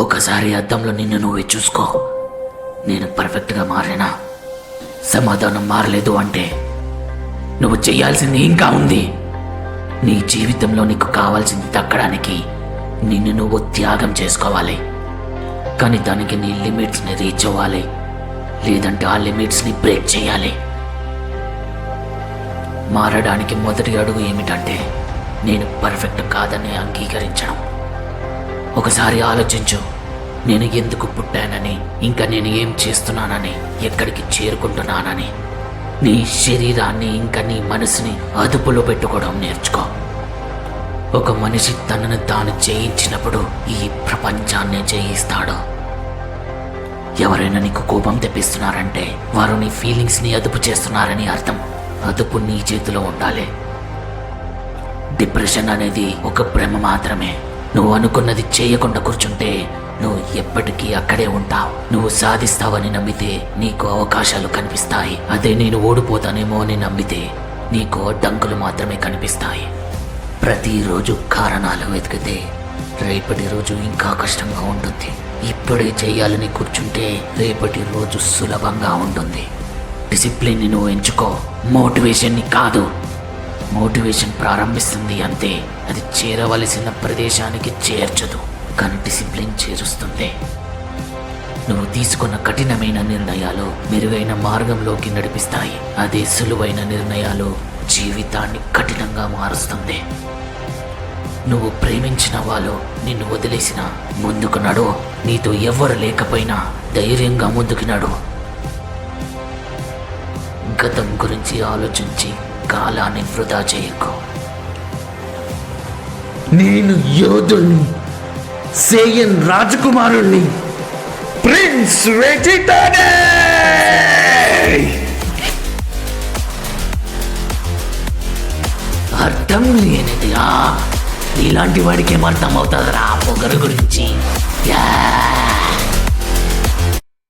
ఒకసారి అద్దంలో నిన్ను నువ్వే చూసుకో. నేను పర్ఫెక్ట్గా మారినా? సమాధానం మారలేదు అంటే నువ్వు చేయాల్సింది ఇంకా ఉంది. నీ జీవితంలో నీకు కావాల్సింది దక్కడానికి నిన్ను నువ్వు త్యాగం చేసుకోవాలి. కానీ దానికి నీ లిమిట్స్ని రీచ్ అవ్వాలి. లేదంటే ఆ లిమిట్స్ని బ్రేక్ చేయాలి. మారడానికి మొదటి అడుగు ఏమిటంటే నేను పర్ఫెక్ట్ కాదని అంగీకరించడం. ఒకసారి ఆలోచించు. నేను ఎందుకు పుట్టానని ఇంకా నేను ఏం చేస్తున్నానని ఎక్కడికి చేరుకుంటున్నానని. నీ శరీరాన్ని ఇంకా నీ మనసుని అదుపులో పెట్టుకోవడం నేర్చుకో. ఒక మనిషి తనను తాను జయించినప్పుడు ఈ ప్రపంచాన్ని జయిస్తాడు. ఎవరైనా నీకు కోపం తెప్పిస్తున్నారంటే వారు నీ ఫీలింగ్స్ని అదుపు చేస్తున్నారని అర్థం. అదుపు నీ చేతిలో ఉండాలి. డిప్రెషన్ అనేది ఒక భ్రమ మాత్రమే. నువ్వు అనుకున్నది చేయకుండా కూర్చుంటే నువ్వు ఎప్పటికీ అక్కడే ఉంటావు. నువ్వు సాధిస్తావని నమ్మితే నీకు అవకాశాలు కనిపిస్తాయి. అదే నేను ఓడిపోతానేమో అని నమ్మితే నీకు అడ్డంకులు మాత్రమే కనిపిస్తాయి. ప్రతిరోజు కారణాలు వెతికితే రేపటి రోజు ఇంకా కష్టంగా ఉంటుంది. ఇప్పుడే చేయాలని కూర్చుంటే రేపటి రోజు సులభంగా ఉంటుంది. డిసిప్లిన్ని నువ్వు ఎంచుకో. మోటివేషన్ని కాదు. మోటివేషన్ ప్రారంభిస్తుంది అంతే అది చేరవలసిన ప్రదేశానికి చేర్చదు. కానీ డిసిప్లిన్ చేరుస్తుంది. నువ్వు తీసుకున్న కఠినమైన నిర్ణయాలు మెరుగైన మార్గంలోకి నడిపిస్తాయి. అదే సులువైన నిర్ణయాలు జీవితాన్ని కఠినంగా మారుస్తుంది. నువ్వు ప్రేమించిన వాళ్ళు నిన్ను వదిలేసిన ముందుకు నడు. నీతో ఎవ్వరు లేకపోయినా ధైర్యంగా ముందుకు నడు. గతం గురించి ఆలోచించి కాలాన్ని వృధా చేయకు. నేను యోధుణ్ణి సేయన్ రాజకుమారుణ్ణి ప్రిన్స్ అర్థం లేనిది ఇలాంటి వాడికి ఏం అర్థం అవుతుందిరా పొగరు గురించి. యా!